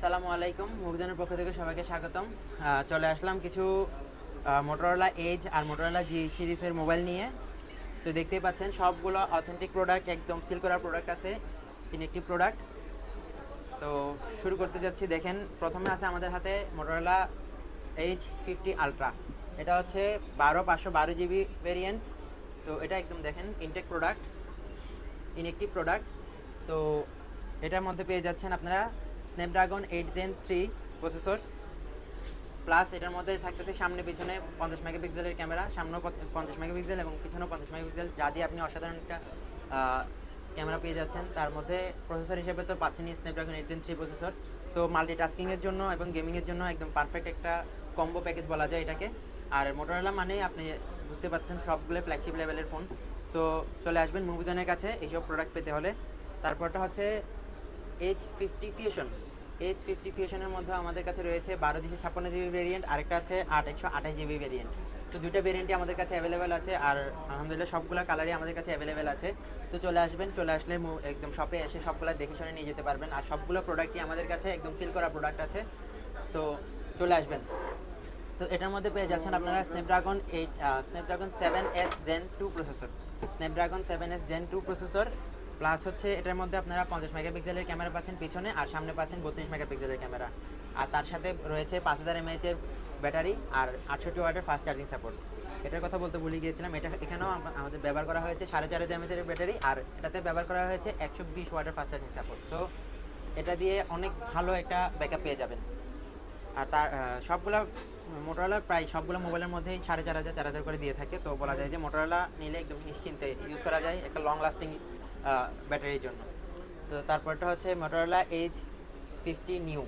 আসসালামু আলাইকুম মুভিজনের পক্ষ থেকে সবাইকে স্বাগতম। চলে আসলাম কিছু মোটরোলা এজ আর মোটরোলা জি সিরিজের মোবাইল নিয়ে। তো দেখতেই পাচ্ছেন, সবগুলো অথেন্টিক প্রোডাক্ট একদম সিল করা প্রোডাক্ট আছে ইনেকটিভ প্রোডাক্ট তো শুরু করতে যাচ্ছি, দেখেন, প্রথমে আছে আমাদের হাতে মোটরোলা এইচ ফিফটি আলট্রা এটা হচ্ছে বারো, পাঁচশো বারো জিবি ভেরিয়েন্ট তো এটা একদম দেখেন ইনটেক প্রোডাক্ট ইনএক্টিভ প্রোডাক্ট তো এটার মধ্যে পেয়ে যাচ্ছেন আপনারা Snapdragon eight Gen three processor plus এটার মধ্যে থাকতেছে সামনে, পিছনে পঞ্চাশ মেগাপিক্সেলের ক্যামেরা সামনেও পঞ্চাশ মেগাপিক্সেল এবং পিছনেও পঞ্চাশ মেগাপিক্সেল যা দিয়ে আপনি অসাধারণ একটা ক্যামেরা পেয়ে যাচ্ছেন। তার মধ্যে প্রসেসর হিসেবে তো পাচ্ছেনই Snapdragon eight Gen three processor so মাল্টিটাস্কিংয়ের জন্য এবং গেমিংয়ের জন্য একদম পারফেক্ট একটা কম্বো প্যাকেজ বলা যায় এটাকে। আর মোটরোলা মানে আপনি বুঝতে পারছেন সবগুলো ফ্ল্যাগশিপ লেভেলের ফোন তো চলে আসবেন মুভিজনের কাছে, এইসব প্রোডাক্ট পেতে হলে। তারপরটা হচ্ছে H fifty fusion H fifty ফিউশনের মধ্যে আমাদের কাছে রয়েছে বারো দুশো ছাপ্পান্ন জিবি ভেরিয়েন্ট আরেকটা আছে আট একশো আঠাশ জিবি ভেরিয়েন্ট তো দুইটা ভেরিয়েন্টই আমাদের কাছে অ্যাভেলেবেল আছে আর আলহামদুলিল্লাহ সবগুলো কালারই আমাদের কাছে অ্যাভেলেবেল আছে। তো চলে আসবেন, চলে আসলে একদম শপে এসে সবগুলো দেখে শুনে নিয়ে যেতে পারবেন। আর সবগুলো প্রোডাক্টই আমাদের কাছে একদম সিল করা প্রোডাক্ট আছে। সো চলে আসবেন। তো এটার মধ্যে পেয়ে যাচ্ছেন আপনারা Snapdragon eight Snapdragon seven S Gen two processor Snapdragon seven S Gen two processor plus হচ্ছে এটার মধ্যে আপনারা পঞ্চাশ মেগাপিক্সেলের ক্যামেরা পাচ্ছেন পিছনে, আর সামনে পাচ্ছেন বত্রিশ মেগাপিক্সেলের ক্যামেরা। আর তার সাথে রয়েছে পাঁচ হাজার এমএএচের ব্যাটারি আর আটষট্টি ওয়াটের ফাস্ট চার্জিং সাপোর্ট এটার কথা বলতে ভুলে গিয়েছিলাম, এটা এখানেও আমাদের ব্যবহার করা হয়েছে সাড়ে চার হাজার এমএএচের ব্যাটারি, আর এটাতে ব্যবহার করা হয়েছে একশো বিশ ওয়াটের ফাস্ট চার্জিং সাপোর্ট তো এটা দিয়ে অনেক ভালো একটা ব্যাকআপ পেয়ে যাবেন। আর তার সবগুলো সবগুলা মোটরোলা প্রায় সবগুলো মোবাইলের মধ্যেই সাড়ে চার হাজার চার হাজার করে দিয়ে থাকে। তো বলা যায় যে মোটরোলা নিলে একদম নিশ্চিন্তে ইউজ করা যায়, একটা লং লাস্টিং ব্যাটারির জন্য। তো তারপরটা হচ্ছে মোটরোলা এইচ ফিফটি নিউ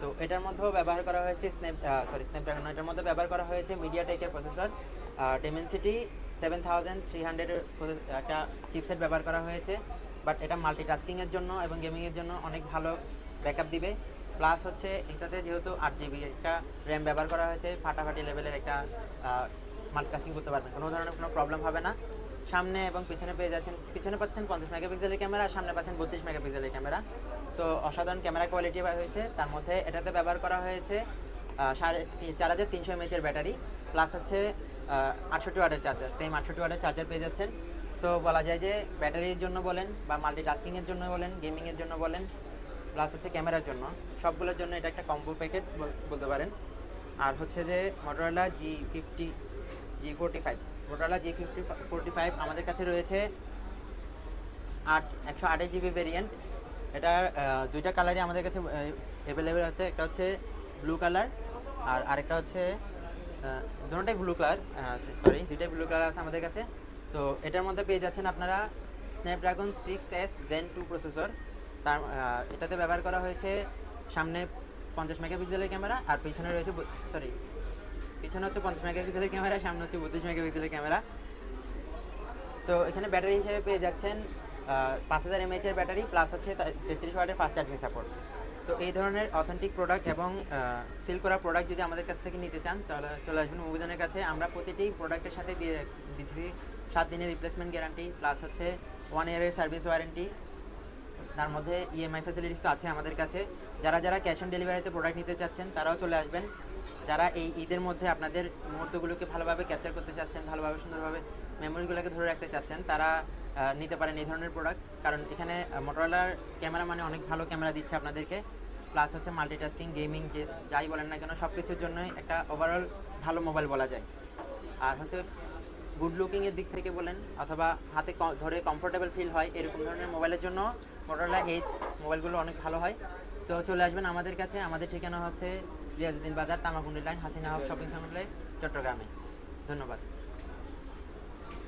তো এটার মধ্যেও ব্যবহার করা হয়েছে স্ন্যাপ সরি স্ন্যাপড্রাগন এটার মধ্যে ব্যবহার করা হয়েছে media মিডিয়াটেকের processor Dimensity seven thousand three হান্ড্রেডের একটা চিপসেট ব্যবহার করা হয়েছে। বাট এটা মাল্টিটাস্কিংয়ের জন্য এবং গেমিংয়ের জন্য অনেক ভালো ব্যাকআপ দিবে। প্লাস হচ্ছে এটাতে যেহেতু আট জিবি একটা র্যাম ব্যবহার করা হয়েছে, ফাটাফাটি লেভেলের একটা মাল্টিটাস্কিং করতে পারবেন। কোনো ধরনের কোনো প্রবলেম হবে না। সামনে এবং পিছনে পেয়ে যাচ্ছেন, পিছনে পাচ্ছেন পঞ্চাশ মেগাপিক্সেলের ক্যামেরা সামনে পাচ্ছেন বত্রিশ মেগাপিক্সেলের ক্যামেরা। সো অসাধারণ ক্যামেরা কোয়ালিটি হয়েছে। তার মধ্যে এটাতে ব্যবহার করা হয়েছে সাড়ে চার হাজার তিনশো এমএচের ব্যাটারি প্লাস হচ্ছে আটষট্টি ওয়াটের চার্জার সেম আটষট্টি ওয়াটের চার্জার পেয়ে যাচ্ছেন। সো বলা যায় যে ব্যাটারির জন্য বলেন বা মাল্টিটাস্কিংয়ের জন্য বলেন গেমিংয়ের জন্য বলেন প্লাস হচ্ছে ক্যামেরার জন্য, সবগুলোর জন্য এটা একটা কম্বো প্যাকেট বলতে পারেন। আর হচ্ছে যে Motorola G fifty G forty five Motorola G fifty forty five আমাদের কাছে রয়েছে আট একশো আঠাশ জিবি ভেরিয়েন্ট এটার দুইটা কালারই আমাদের কাছে অ্যাভেলেবেল আছে। একটা হচ্ছে ব্লু কালার আর আরেকটা হচ্ছে আহ, দুটোটাই ব্লু কালার সরি দুইটাই ব্লু কালার আছে আমাদের কাছে। তো এটার মধ্যে পেয়ে যাচ্ছেন আপনারা Snapdragon six S Gen two processor তার এটাতে ব্যবহার করা হয়েছে সামনে পঞ্চাশ মেগাপিক্সেলের ক্যামেরা আর পিছনে রয়েছে সরি পিছনে হচ্ছে পঞ্চাশ মেগাপিক্সেলের ক্যামেরা, সামনে হচ্ছে বত্রিশ মেগাপিক্সেলের ক্যামেরা। তো এখানে ব্যাটারি হিসেবে পেয়ে যাচ্ছেন পাঁচ হাজার এমএচের ব্যাটারি প্লাস হচ্ছে তেত্রিশ ওয়াটের ফাস্ট চার্জিং সাপোর্ট তো এই ধরনের অথেন্টিক প্রোডাক্ট এবং সিল করা প্রোডাক্ট যদি আমাদের কাছ থেকে নিতে চান, তাহলে চলে আসবেন মুভিজনের কাছে। আমরা প্রতিটি প্রোডাক্টের সাথে দিয়ে দিচ্ছি সাত দিনের রিপ্লেসমেন্ট গ্যারান্টি প্লাস হচ্ছে ওয়ান ইয়ারের সার্ভিস ওয়ারেন্টি তার মধ্যে E ইএমআই ফ্যাসিলিটিস তো আছে আমাদের কাছে। যারা যারা ক্যাশ অন ডেলিভারিতে প্রোডাক্ট নিতে চাচ্ছেন, তারাও চলে আসবেন। যারা এই ঈদের মধ্যে আপনাদের মুহূর্তগুলোকে ভালোভাবে ক্যাপচার করতে চাচ্ছেন, ভালোভাবে, সুন্দরভাবে মেমোরিগুলোকে ধরে রাখতে চাচ্ছেন, তারা নিতে পারেন এই ধরনের প্রোডাক্ট কারণ এখানে মোটরলার ক্যামেরা মানে অনেক ভালো ক্যামেরা দিচ্ছে আপনাদেরকে। প্লাস হচ্ছে মাল্টিটাস্কিং গেমিং যে যাই বলেন না কেন সব কিছুর জন্যই একটা ওভারঅল ভালো মোবাইল বলা যায়। আর হচ্ছে গুড লুকিংয়ের দিক থেকে বলেন, অথবা হাতে ধরে কমফোর্টেবল ফিল হয়, এরকম ধরনের মোবাইলের জন্য মোটরলা এইচ মোবাইলগুলো অনেক ভালো হয়। তো চলে আসবেন আমাদের কাছে। আমাদের ঠিকানা হচ্ছে Riazuddin Bazar, Tamakundi lane, Hasina Haque shopping complex, চট্টগ্রামে। ধন্যবাদ।